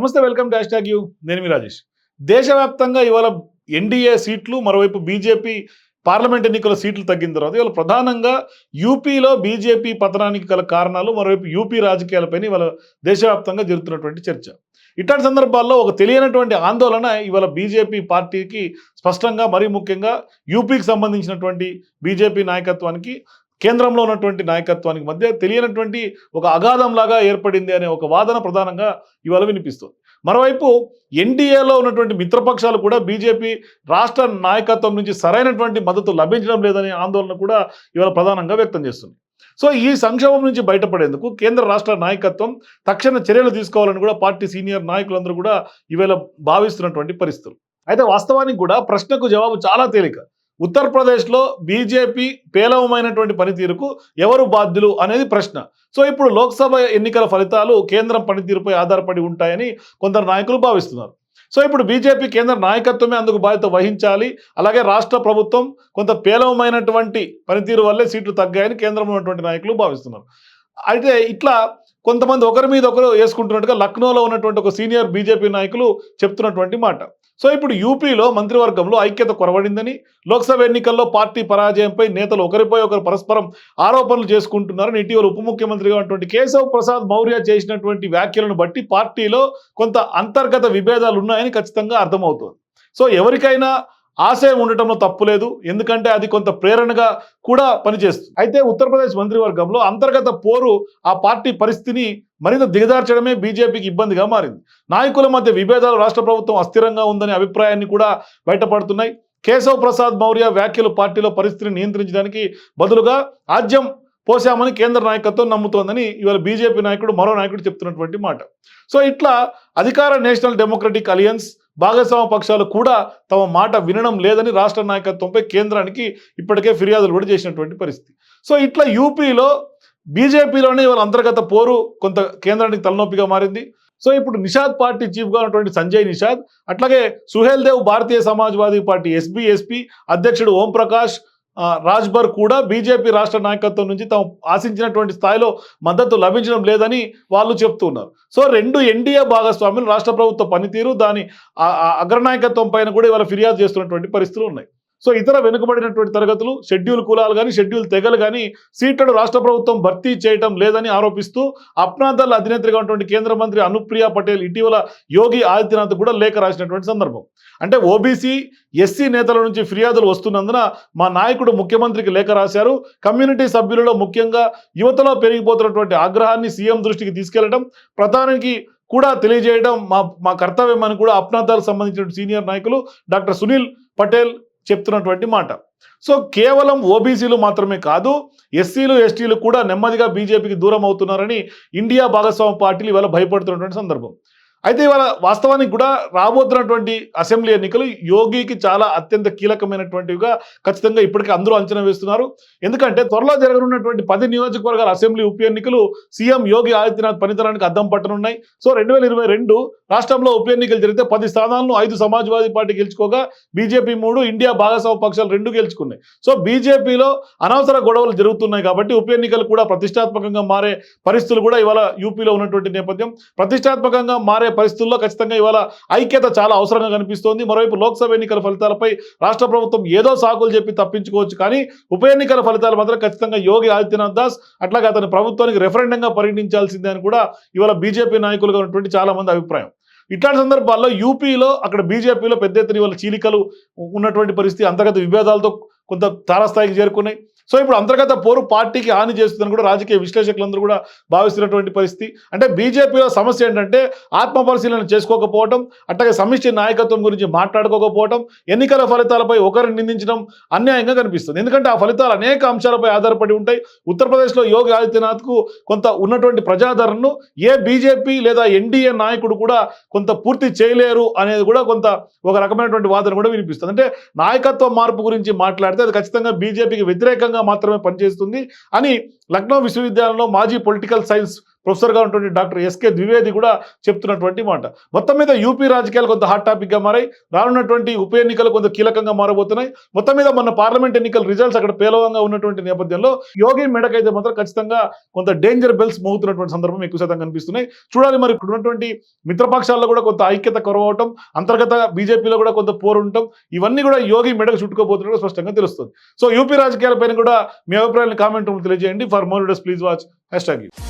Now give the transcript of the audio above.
నమస్తే welcome dash tag you. నేను మీ రాజేష్. దేశవ్యాప్తంగా ఇవాళ ఎన్డీఏ సీట్లు మరోవైపు బీజేపీ పార్లమెంట్ ఎన్నికల సీట్లు తగ్గిన తర్వాత ఇవాళ ప్రధానంగా యూపీలో బీజేపీ పతనానికి గల కారణాలు మరోవైపు యూపీ రాజకీయాలపైన ఇవాళ దేశవ్యాప్తంగా జరుగుతున్నటువంటి చర్చ. ఇట్లాంటి సందర్భాల్లో ఒక తెలియనటువంటి ఆందోళన ఇవాళ బీజేపీ పార్టీకి స్పష్టంగా మరీ ముఖ్యంగా యూపీకి సంబంధించినటువంటి బీజేపీ నాయకత్వానికి కేంద్రంలో ఉన్నటువంటి నాయకత్వానికి మధ్య తెలియనటువంటి ఒక అగాధంలాగా ఏర్పడింది అనే ఒక వాదన ప్రధానంగా ఇవాళ వినిపిస్తుంది. మరోవైపు ఎన్డీఏలో ఉన్నటువంటి మిత్రపక్షాలు కూడా బీజేపీ రాష్ట్ర నాయకత్వం నుంచి సరైనటువంటి మద్దతు లభించడం లేదనే ఆందోళన కూడా ఇవాళ ప్రధానంగా వ్యక్తం చేస్తుంది. సో ఈ సంక్షోభం నుంచి బయటపడేందుకు కేంద్ర రాష్ట్ర నాయకత్వం తక్షణ చర్యలు తీసుకోవాలని కూడా పార్టీ సీనియర్ నాయకులందరూ కూడా ఇవాళ భావిస్తున్నటువంటి పరిస్థితులు. అయితే వాస్తవానికి కూడా ప్రశ్నకు జవాబు చాలా తేలిక. ఉత్తరప్రదేశ్లో బీజేపీ పేలవమైనటువంటి పనితీరుకు ఎవరు బాధ్యులు అనేది ప్రశ్న. సో ఇప్పుడు లోక్సభ ఎన్నికల ఫలితాలు కేంద్రం పనితీరుపై ఆధారపడి ఉంటాయని కొందరు నాయకులు భావిస్తున్నారు. సో ఇప్పుడు బీజేపీ కేంద్ర నాయకత్వమే అందుకు బాధ్యత వహించాలి. అలాగే రాష్ట్ర ప్రభుత్వం కొంత పేలవమైనటువంటి పనితీరు వల్లే సీట్లు తగ్గాయని కేంద్రంలో ఉన్నటువంటి నాయకులు భావిస్తున్నారు. అయితే ఇట్లా కొంతమంది ఒకరి మీద ఒకరు వేసుకుంటున్నట్టుగా లక్నోలో ఉన్నటువంటి ఒక సీనియర్ బీజేపీ నాయకులు చెప్తున్నటువంటి మాట. సో ఇప్పుడు యూపీలో మంత్రివర్గంలో ఐక్యత కొరవడిందని లోక్సభ ఎన్నికల్లో పార్టీ పరాజయంపై నేతలు ఒకరిపై ఒకరు పరస్పరం ఆరోపణలు చేసుకుంటున్నారని ఇటీవల ఉప ముఖ్యమంత్రిగా ఉన్నటువంటి కేశవ్ ప్రసాద్ మౌర్య చేసినటువంటి వ్యాఖ్యలను బట్టి పార్టీలో కొంత అంతర్గత విభేదాలు ఉన్నాయని ఖచ్చితంగా అర్థమవుతుంది. సో ఎవరికైనా ఆశయం ఉండటంలో తప్పు లేదు. ఎందుకంటే అది కొంత ప్రేరణగా కూడా పనిచేస్తుంది. అయితే ఉత్తరప్రదేశ్ మంత్రివర్గంలో అంతర్గత పోరు ఆ పార్టీ పరిస్థితిని మరింత దిగజార్చడమే బీజేపీకి ఇబ్బందిగా మారింది. నాయకుల మధ్య విభేదాలు రాష్ట్ర ప్రభుత్వం అస్థిరంగా ఉందనే అభిప్రాయాన్ని కూడా బయటపడుతున్నాయి. కేశవ్ ప్రసాద్ మౌర్య వ్యాఖ్యలు పార్టీలో పరిస్థితిని నియంత్రించడానికి బదులుగా ఆద్యం పోసామని కేంద్ర నాయకత్వం నమ్ముతోందని ఇవాళ బీజేపీ నాయకుడు మరో నాయకుడు చెప్తున్నటువంటి మాట. సో ఇట్లా అధికార నేషనల్ డెమోక్రటిక్ అలియన్స్ భాగస్వామ్య పక్షాలు కూడా తమ మాట వినడం లేదని రాష్ట్ర నాయకత్వంపై కేంద్రానికి ఇప్పటికే ఫిర్యాదులు కూడా చేసినటువంటి పరిస్థితి. సో ఇట్లా యూపీలో బీజేపీలోనే ఇవాళ అంతర్గత పోరు కొంత కేంద్రానికి తలనొప్పిగా మారింది. సో ఇప్పుడు నిషాద్ పార్టీ చీఫ్గా ఉన్నటువంటి సంజయ్ నిషాద్ అట్లాగే Suhel Dev Bharatiya Samajwadi party SB SP అధ్యక్షుడు ఓం ప్రకాష్ రాజ్బర్ కూడా బీజేపీ రాష్ట్ర నాయకత్వం నుంచి తాము ఆశించినటువంటి స్థాయిలో మద్దతు లభించడం లేదని వాళ్ళు చెప్తున్నారు. సో రెండు ఎన్డీఏ భాగస్వాములు రాష్ట్ర ప్రభుత్వ పనితీరు దాని ఆ- అగ్రనాయకత్వం పైన కూడా ఇవాళ ఫిర్యాదు చేస్తున్నటువంటి పరిస్థితులు ఉన్నాయి. సో ఇతర వెనుకబడినటువంటి తరగతులు షెడ్యూల్ కులాలు కానీ షెడ్యూల్ తెగలు కానీ సీట్లను రాష్ట్ర ప్రభుత్వం భర్తీ చేయటం లేదని ఆరోపిస్తూ అప్నాదల్ అధినేత్రిగా ఉన్నటువంటి కేంద్ర మంత్రి అనుప్రియ పటేల్ ఇటీవల యోగి ఆదిత్యనాథ్ కూడా లేఖ రాసినటువంటి సందర్భం. అంటే ఓబీసీ ఎస్సీ నేతల నుంచి ఫిర్యాదులు వస్తున్నందున మా నాయకుడు ముఖ్యమంత్రికి లేఖ రాశారు. కమ్యూనిటీ సభ్యులలో ముఖ్యంగా యువతలో పెరిగిపోతున్నటువంటి ఆగ్రహాన్ని సీఎం దృష్టికి తీసుకెళ్ళడం ప్రధానికి కూడా తెలియజేయడం మా మా కర్తవ్యం అని కూడా అప్నాదాలకు సంబంధించిన సీనియర్ నాయకులు డాక్టర్ సునీల్ పటేల్ చెప్తున్నటువంటి మాట. సో కేవలం ఓబీసీలు మాత్రమే కాదు ఎస్సీలు ఎస్టీలు కూడా నెమ్మదిగా బీజేపీకి దూరం అవుతున్నారని ఇండియా భాగస్వామి పార్టీలు ఇవాళ భయపడుతున్నటువంటి సందర్భం. అయితే ఇవాళ వాస్తవానికి కూడా రాబోతున్నటువంటి అసెంబ్లీ ఎన్నికలు యోగికి చాలా అత్యంత కీలకమైనటువంటివిగా ఖచ్చితంగా ఇప్పటికే అందరూ అంచనా వేస్తున్నారు. ఎందుకంటే త్వరలో జరగనున్నటువంటి పది నియోజకవర్గాల అసెంబ్లీ ఉప ఎన్నికలు సీఎం యోగి ఆదిత్యనాథ్ పనితనానికి అద్దం పట్టనున్నాయి. సో రెండు వేల ఇరవై రెండు రాష్ట్రంలో ఉప ఎన్నికలు జరిగితే పది స్థానాలను ఐదు సమాజ్వాదీ పార్టీ గెలుచుకోగా బీజేపీ మూడు ఇండియా భాగస్వామ పక్షాలు రెండు గెలుచుకున్నాయి. సో బీజేపీలో అనవసర గొడవలు జరుగుతున్నాయి కాబట్టి ఉప ఎన్నికలు కూడా ప్రతిష్టాత్మకంగా మారే పరిస్థితులు కూడా ఇవాళ యూపీలో ఉన్నటువంటి నేపథ్యం. ప్రతిష్టాత్మకంగా మారే పరిస్థితుల్లో ఖచ్చితంగా ఇవాళ ఐక్యత చాలా అవసరంగా కనిపిస్తోంది. మరోవైపు లోక్సభ ఎన్నికల ఫలితాలపై రాష్ట్ర ప్రభుత్వం ఏదో సాకులు చెప్పి తప్పించుకోవచ్చు కానీ ఉప ఎన్నికల ఫలితాలు మాత్రం ఖచ్చితంగా యోగి ఆదిత్యనాథ్ దాస్ అట్లాగే అతని ప్రభుత్వానికి రెఫరెండంగా పరిగణించాల్సిందే అని కూడా ఇవాళ బీజేపీ నాయకులుగా ఉన్నటువంటి చాలా మంది అభిప్రాయం. ఇట్లాంటి సందర్భాల్లో యూపీలో అక్కడ బీజేపీలో పెద్ద ఎత్తున ఇవాళ చీలికలు ఉన్నటువంటి పరిస్థితి అంతర్గత విభేదాలతో కొంత తారస్థాయికి చేరుకున్నాయి. సో ఇప్పుడు అంతర్గత పోరు పార్టీకి హాని చేస్తుందని కూడా రాజకీయ విశ్లేషకులందరూ కూడా భావిస్తున్నటువంటి పరిస్థితి. అంటే బీజేపీలో సమస్య ఏంటంటే ఆత్మపరిశీలన చేసుకోకపోవటం అట్లాగే సమిష్టి నాయకత్వం గురించి మాట్లాడుకోకపోవటం ఎన్నికల ఫలితాలపై ఒకరిని నిందించడం అన్యాయంగా కనిపిస్తుంది. ఎందుకంటే ఆ ఫలితాలు అనేక అంశాలపై ఆధారపడి ఉంటాయి. ఉత్తరప్రదేశ్లో యోగి ఆదిత్యనాథ్కు కొంత ఉన్నటువంటి ప్రజాదరణను ఏ బీజేపీ లేదా ఎన్డీఏ నాయకుడు కూడా కొంత పూర్తి చేయలేరు అనేది కూడా కొంత ఒక రకమైనటువంటి వాదన కూడా వినిపిస్తుంది. అంటే నాయకత్వ మార్పు గురించి మాట్లాడితే అది ఖచ్చితంగా బీజేపీకి వ్యతిరేకంగా మాత్రమే పనిచేస్తుంది అని లక్నో విశ్వవిద్యాలయంలో మాజీ పొలిటికల్ సైన్స్ ప్రొఫెసర్గా ఉన్నటువంటి డాక్టర్ ఎస్కే ద్వివేది కూడా చెప్తున్నటువంటి మాట. మొత్తం మీద యూపీ రాజకీయాలు కొంత హాట్ టాపిక్గా మారాయి. రానున్నటువంటి ఉప ఎన్నికలు కొంత కీలకంగా మారబోతున్నాయి. మొత్తం మీద మన పార్లమెంట్ ఎన్నికల రిజల్ట్స్ అక్కడ పేలవంగా ఉన్నటువంటి నేపథ్యంలో యోగి మెడకైతే మాత్రం ఖచ్చితంగా కొంత డేంజర్ బెల్స్ మోగుతున్నటువంటి సందర్భం ఎక్కువ శాతం కనిపిస్తున్నాయి. చూడాలి మరి ఇక్కడ ఉన్నటువంటి మిత్రపక్షాల్లో కూడా కొంత ఐక్యత కొరవటం అంతర్గత బీజేపీలో కూడా కొంత పోరు ఉండటం ఇవన్నీ కూడా యోగి మెడకు చుట్టుకోబోతున్నట్టు స్పష్టంగా తెలుస్తుంది. సో యూపీ రాజకీయాలపైన కూడా మీ అభిప్రాయాలను కామెంట్ రూమ్ తెలియజేయండి. ఫర్ మోర్ డస్ ప్లీజ్ వాచ్ హ్యాష్ ట్యాగ్